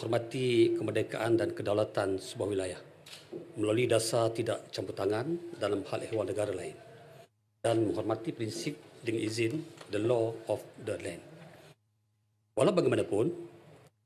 menghormati kemerdekaan dan kedaulatan sebuah wilayah melalui dasar tidak campur tangan dalam hal ehwal negara lain dan menghormati prinsip dengan izin the law of the land. Walau bagaimanapun,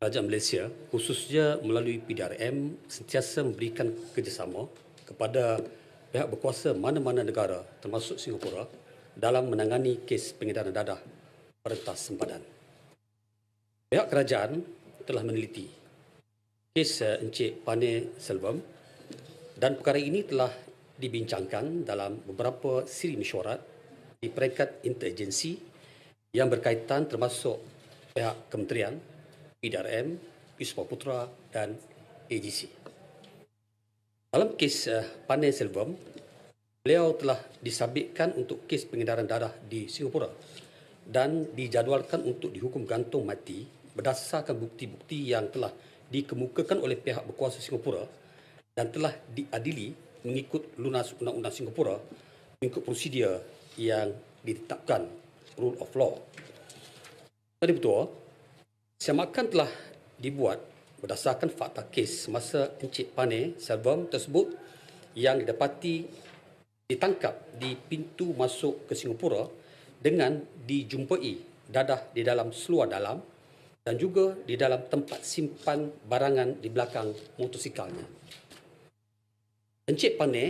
Kerajaan Malaysia khususnya melalui PDRM sentiasa memberikan kerjasama kepada pihak berkuasa mana-mana negara termasuk Singapura dalam menangani kes pengedaran dadah perentas sempadan. Pihak kerajaan telah meneliti kes uh, Encik Pane Selvam dan perkara ini telah dibincangkan dalam beberapa siri mesyuarat di peringkat interagensi yang berkaitan termasuk pihak kementerian, PDRM, Wisma Putra dan AGC. Dalam kes uh, Pane Selvam, beliau telah disabitkan untuk kes pengedaran darah di Singapura dan dijadualkan untuk dihukum gantung mati berdasarkan bukti-bukti yang telah dikemukakan oleh pihak berkuasa Singapura dan telah diadili mengikut lunas Undang-Undang Singapura mengikut prosedur yang ditetapkan rule of law. Tadi betul, semakan telah dibuat berdasarkan fakta kes semasa Encik Pane Selvam tersebut yang didapati ditangkap di pintu masuk ke Singapura dengan dijumpai dadah di dalam seluar dalam dan juga di dalam tempat simpan barangan di belakang motosikalnya. Encik Pane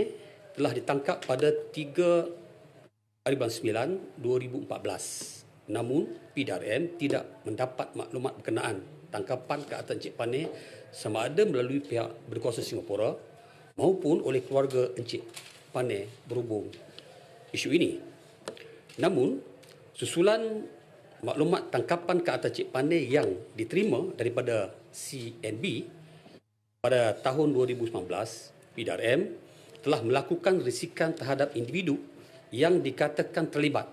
telah ditangkap pada 3 hari bulan 9 2014. Namun PDRM tidak mendapat maklumat berkenaan tangkapan ke atas Encik Pane sama ada melalui pihak berkuasa Singapura maupun oleh keluarga Encik Pane berhubung isu ini. Namun, susulan maklumat tangkapan ke atas Encik Pane yang diterima daripada CNB pada tahun 2019 PDRM telah melakukan risikan terhadap individu yang dikatakan terlibat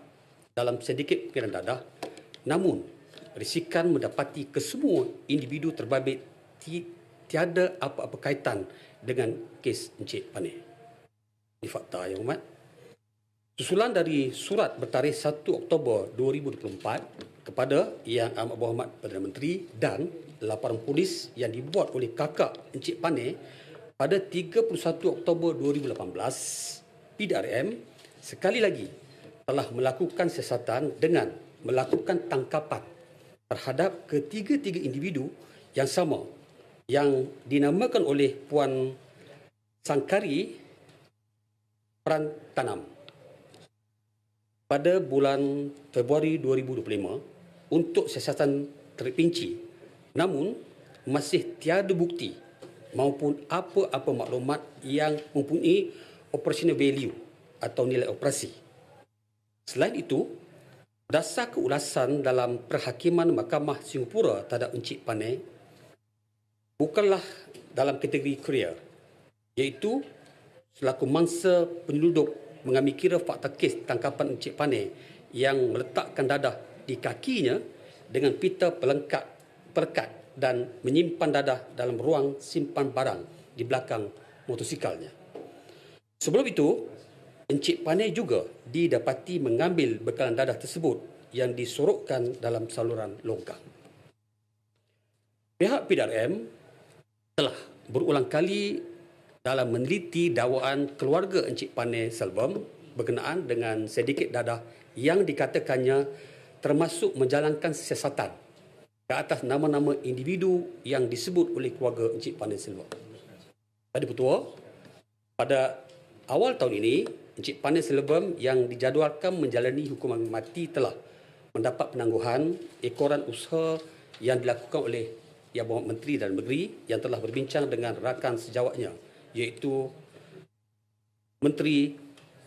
dalam sedikit pikiran dadah namun risikan mendapati kesemua individu terbabit tiada apa-apa kaitan dengan kes Encik Pane. Ini fakta yang umat. Susulan dari surat bertarikh 1 Oktober 2024 kepada Yang Amat Berhormat Perdana Menteri dan laporan polis yang dibuat oleh kakak Encik Pane pada 31 Oktober 2018, PDRM sekali lagi telah melakukan siasatan dengan melakukan tangkapan terhadap ketiga-tiga individu yang sama yang dinamakan oleh Puan Sangkari Peran Tanam pada bulan Februari 2025 untuk siasatan terpinci namun masih tiada bukti maupun apa-apa maklumat yang mempunyai operational value atau nilai operasi. Selain itu, dasar keulasan dalam perhakiman Mahkamah Singapura terhadap Encik Pane bukanlah dalam kategori career, iaitu selaku mangsa penyelundup mengambil kira fakta kes tangkapan Encik Pane yang meletakkan dadah di kakinya dengan pita pelengkap perkat dan menyimpan dadah dalam ruang simpan barang di belakang motosikalnya. Sebelum itu, Encik Pane juga didapati mengambil bekalan dadah tersebut yang disorokkan dalam saluran longkang. Pihak PDRM telah berulang kali dalam meneliti dakwaan keluarga Encik Pane Selvam berkenaan dengan sedikit dadah yang dikatakannya termasuk menjalankan siasatan ke atas nama-nama individu yang disebut oleh keluarga Encik Pandai Silva. Tadi Petua, pada awal tahun ini, Encik Pandai Silva yang dijadualkan menjalani hukuman mati telah mendapat penangguhan ekoran usaha yang dilakukan oleh Yang Berhormat Menteri dan Negeri yang telah berbincang dengan rakan sejawatnya iaitu Menteri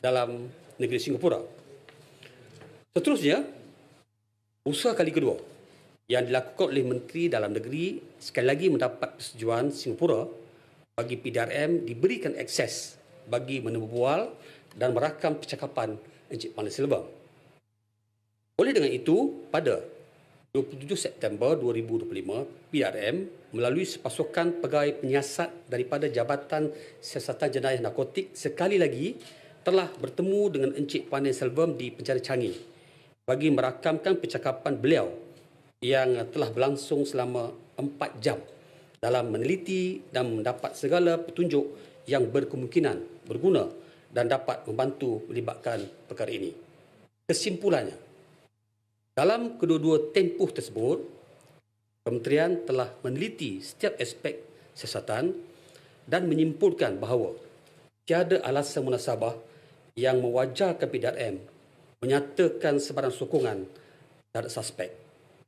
dalam negeri Singapura. Seterusnya, usaha kali kedua yang dilakukan oleh Menteri Dalam Negeri sekali lagi mendapat persetujuan Singapura bagi PDRM diberikan akses bagi menemubual dan merakam percakapan Encik Pan Silva. Oleh dengan itu, pada 27 September 2025, PDRM melalui sepasukan pegawai penyiasat daripada Jabatan Siasatan Jenayah Narkotik sekali lagi telah bertemu dengan Encik Pan Silva di penjara Changi bagi merakamkan percakapan beliau yang telah berlangsung selama 4 jam dalam meneliti dan mendapat segala petunjuk yang berkemungkinan berguna dan dapat membantu melibatkan perkara ini. Kesimpulannya, dalam kedua-dua tempoh tersebut, Kementerian telah meneliti setiap aspek siasatan dan menyimpulkan bahawa tiada alasan munasabah yang mewajarkan PDRM menyatakan sebarang sokongan terhadap suspek.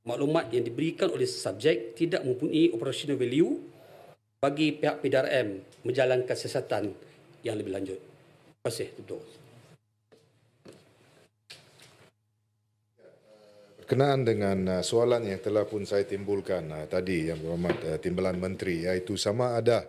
Maklumat yang diberikan oleh subjek tidak mempunyai operational value bagi pihak PDRM menjalankan siasatan yang lebih lanjut. Terima kasih. Berkenaan dengan uh, soalan yang telah pun saya timbulkan uh, tadi yang berhormat uh, Timbalan Menteri iaitu sama ada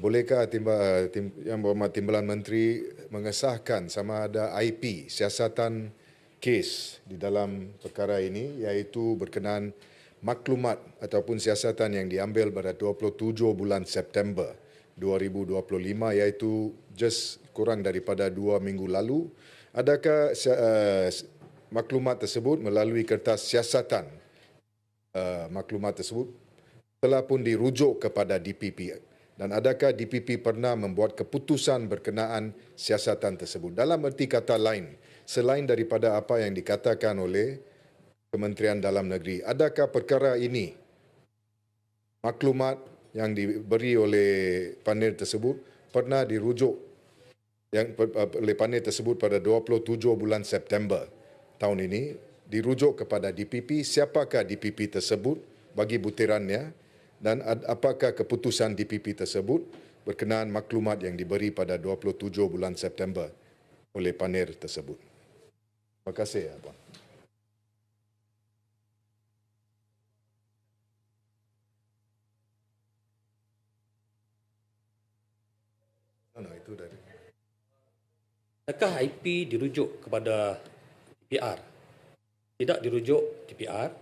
bolehkah timba, tim, yang berhormat Timbalan Menteri mengesahkan sama ada IP siasatan kes di dalam perkara ini iaitu berkenaan maklumat ataupun siasatan yang diambil pada 27 bulan September 2025 iaitu just kurang daripada dua minggu lalu? Adakah uh, maklumat tersebut melalui kertas siasatan. Uh, maklumat tersebut telah pun dirujuk kepada DPP dan adakah DPP pernah membuat keputusan berkenaan siasatan tersebut? Dalam erti kata lain selain daripada apa yang dikatakan oleh Kementerian Dalam Negeri adakah perkara ini maklumat yang diberi oleh panel tersebut pernah dirujuk yang oleh panel tersebut pada 27 bulan September tahun ini dirujuk kepada DPP siapakah DPP tersebut bagi butirannya dan apakah keputusan DPP tersebut berkenaan maklumat yang diberi pada 27 bulan September oleh panel tersebut. Terima kasih, Abang. Adakah IP dirujuk kepada TPR. Tidak dirujuk TPR.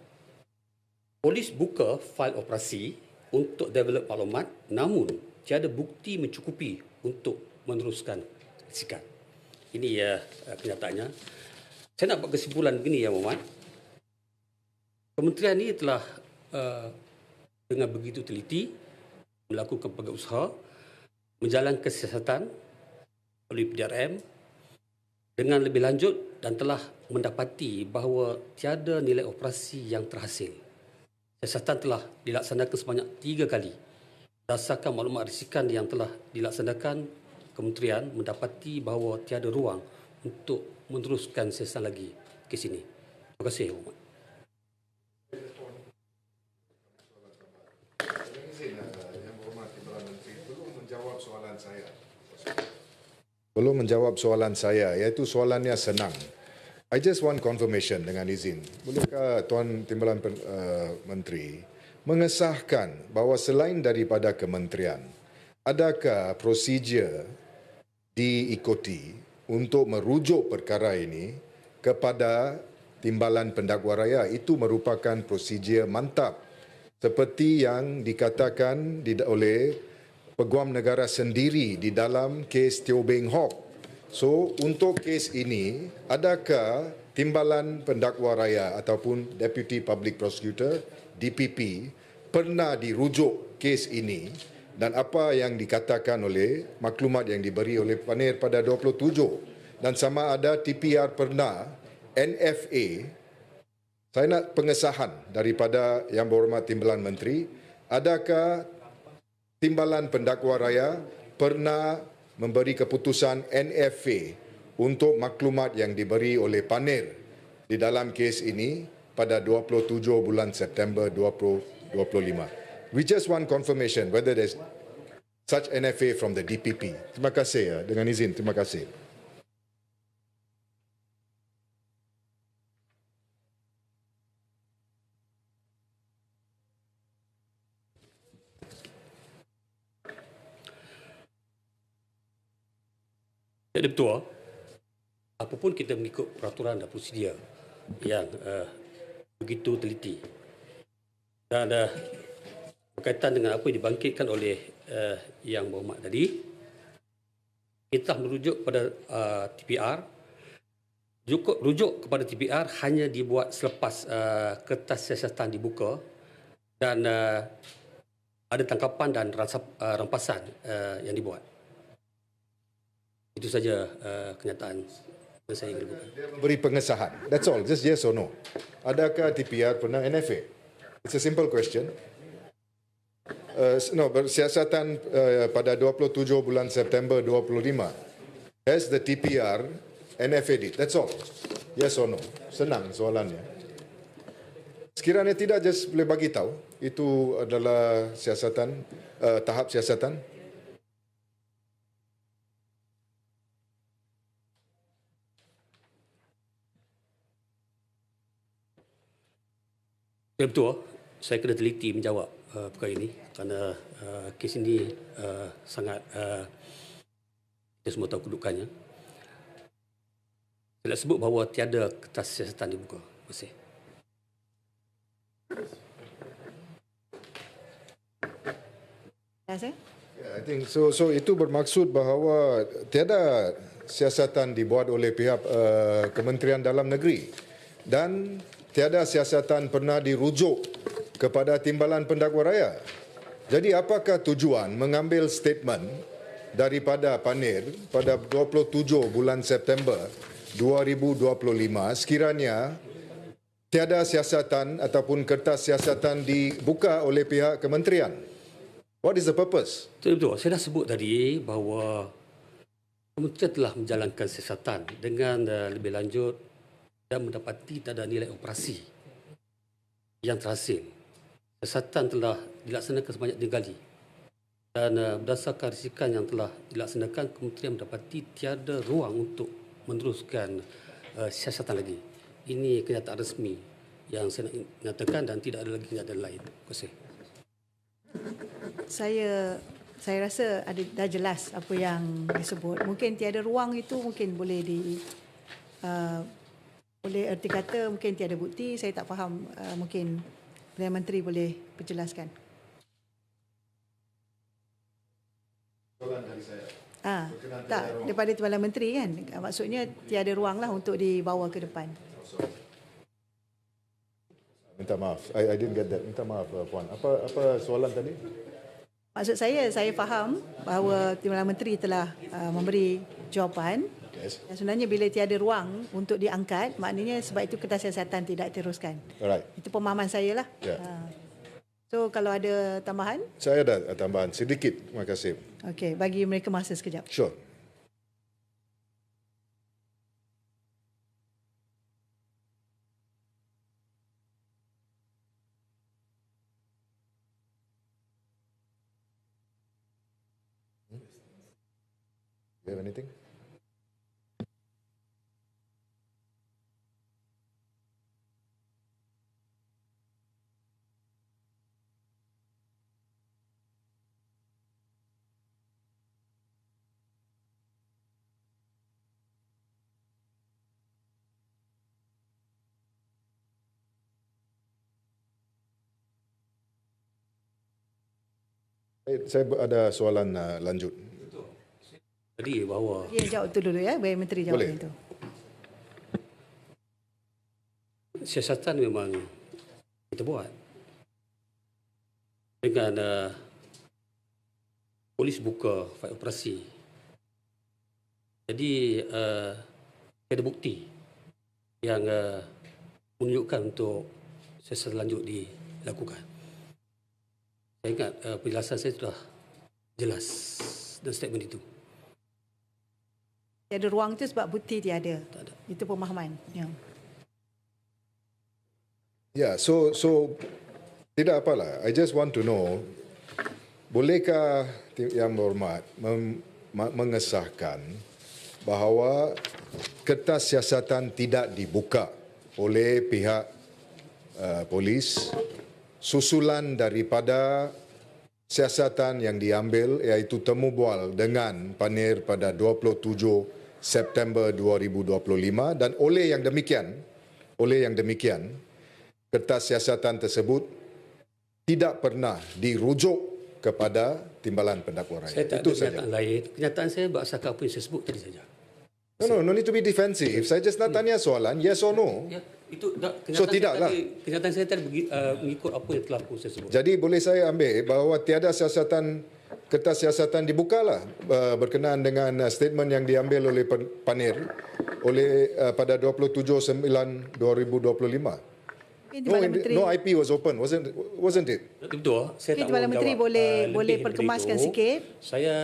Polis buka fail operasi untuk develop maklumat namun tiada bukti mencukupi untuk meneruskan sikat. Ini ya uh, kenyataannya. Saya nak buat kesimpulan begini ya Muhammad. Kementerian ini telah uh, dengan begitu teliti melakukan pelbagai usaha menjalankan siasatan oleh PDRM dengan lebih lanjut dan telah mendapati bahawa tiada nilai operasi yang terhasil. Siasatan telah dilaksanakan sebanyak tiga kali. Berdasarkan maklumat risikan yang telah dilaksanakan, kementerian mendapati bahawa tiada ruang untuk meneruskan siasatan lagi ke sini. Terima kasih, Umat. Belum menjawab soalan saya, iaitu soalannya senang. I just want confirmation dengan izin. Bolehkah Tuan Timbalan uh, Menteri mengesahkan bahawa selain daripada kementerian, adakah prosedur diikuti untuk merujuk perkara ini kepada Timbalan Pendakwa Raya? Itu merupakan prosedur mantap seperti yang dikatakan oleh peguam negara sendiri di dalam kes Teo Beng Hock. So, untuk kes ini, adakah Timbalan Pendakwa Raya ataupun Deputy Public Prosecutor, DPP, pernah dirujuk kes ini dan apa yang dikatakan oleh maklumat yang diberi oleh panel pada 27 dan sama ada TPR pernah NFA saya nak pengesahan daripada yang berhormat Timbalan Menteri adakah Timbalan Pendakwa Raya pernah memberi keputusan NFA untuk maklumat yang diberi oleh panel di dalam kes ini pada 27 bulan September 2025. We just want confirmation whether there's such NFA from the DPP. Terima kasih ya. Dengan izin, terima kasih. Jadi betul, apapun kita mengikut peraturan dan prosedur yang uh, begitu teliti. Dan uh, berkaitan dengan apa yang dibangkitkan oleh uh, Yang Berhormat tadi, kita merujuk kepada uh, TPR, rujuk, rujuk kepada TPR hanya dibuat selepas uh, kertas siasatan dibuka dan uh, ada tangkapan dan ransap, uh, rampasan uh, yang dibuat. Itu saja uh, kenyataan yang saya ingin lakukan. Beri pengesahan. That's all. Just yes or no. Adakah TPR pernah NFA? It's a simple question. Uh, no, bersiasatan uh, pada 27 bulan September 25. Has the TPR NFA did? That's all. Yes or no. Senang soalannya. Sekiranya tidak, just boleh bagi tahu. Itu adalah siasatan, uh, tahap siasatan. Ya betul, saya kena teliti menjawab uh, perkara ini kerana uh, kes ini uh, sangat uh, kita semua tahu kedudukannya. Saya nak sebut bahawa tiada kertas siasatan dibuka. Terima kasih. Saya? Yeah, I think so. So itu bermaksud bahawa tiada siasatan dibuat oleh pihak uh, Kementerian Dalam Negeri dan tiada siasatan pernah dirujuk kepada Timbalan Pendakwa Raya. Jadi apakah tujuan mengambil statement daripada Panir pada 27 bulan September 2025 sekiranya tiada siasatan ataupun kertas siasatan dibuka oleh pihak kementerian? What is the purpose? Betul. Saya dah sebut tadi bahawa Kementerian telah menjalankan siasatan dengan uh, lebih lanjut dan mendapati tak ada nilai operasi yang terhasil. Siasatan telah dilaksanakan sebanyak tiga kali. Dan uh, berdasarkan risikan yang telah dilaksanakan, Kementerian mendapati tiada ruang untuk meneruskan uh, siasatan lagi. Ini kenyataan resmi yang saya nak nyatakan dan tidak ada lagi kenyataan lain. Terima kasih. Saya saya rasa ada dah jelas apa yang disebut. Mungkin tiada ruang itu mungkin boleh di uh, boleh erti kata mungkin tiada bukti. Saya tak faham. Uh, mungkin Perdana Menteri boleh perjelaskan. Soalan dari saya. Ah, tak daripada Timbalan Menteri kan. Maksudnya tiada ruang lah untuk dibawa ke depan. Minta maaf. I, I didn't get that. Minta maaf, uh, Puan. Apa apa soalan tadi? Maksud saya, saya faham bahawa Timbalan Menteri telah uh, memberi jawapan Yes. Dan sebenarnya bila tiada ruang untuk diangkat, maknanya sebab itu kertas siasatan tidak diteruskan. Alright. Itu pemahaman saya lah. Ya. Ha. So kalau ada tambahan, Saya ada tambahan sedikit. Terima kasih. okey, bagi mereka masa sekejap. Sure. Hmm? You have anything? Saya- Saya ada soalan uh, lanjut. Tadi bahawa Dia jawab tu dulu ya, biar Menteri jawab Boleh. itu. siasatan memang kita buat dengan uh, polis buka file operasi. Jadi uh, ada bukti yang uh, menunjukkan untuk siasatan lanjut dilakukan. Saya ingat uh, penjelasan saya sudah jelas dan statement itu. Tiada ruang tu sebab bukti tiada. Tak ada. Itu pemahaman. Ya. Ya, so so tidak apalah. I just want to know bolehkah yang berhormat mem, mengesahkan bahawa kertas siasatan tidak dibuka oleh pihak uh, polis susulan daripada siasatan yang diambil iaitu temu bual dengan Panir pada 27 September 2025 dan oleh yang demikian oleh yang demikian kertas siasatan tersebut tidak pernah dirujuk kepada timbalan pendakwa Saya rakyat. tak Itu ada saja. kenyataan lain. Kenyataan saya berdasarkan apa yang saya sebut tadi saja. No, no, no need to be defensive. Saya just nak tanya soalan, yes or no. Ya. Itu tak, So, kenyataan tidak saya lah. tadi, kenyataan saya tadi uh, mengikut apa yang telah saya sebut. Jadi boleh saya ambil bahawa tiada siasatan kertas siasatan dibukalah uh, berkenaan dengan uh, statement yang diambil oleh Pan- Panir oleh uh, pada 27/9/2025. Mungkin No, Menteri, no IP was open, wasn't wasn't it? Betul, saya Mungkin tak Timbalan mahu Menteri boleh- uh, boleh perkemaskan itu. sikit. Saya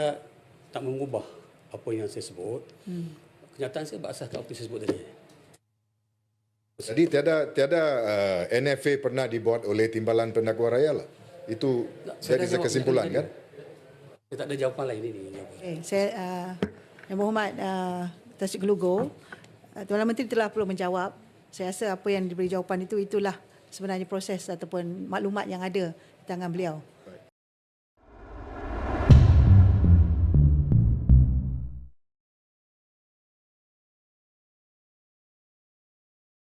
tak mengubah apa yang saya sebut. Hmm. Kenyataan saya berasaskan apa yang saya sebut tadi. Jadi tiada tiada uh, NFA pernah dibuat oleh Timbalan Pendakwa Raya lah. Itu Saya jadi jawab kesimpulan kan? Saya tak ada jawapan lain ini. okay, saya uh, Yang Berhormat uh, Tasik Gelugo, uh, Tuan Menteri telah perlu menjawab. Saya rasa apa yang diberi jawapan itu itulah sebenarnya proses ataupun maklumat yang ada di tangan beliau.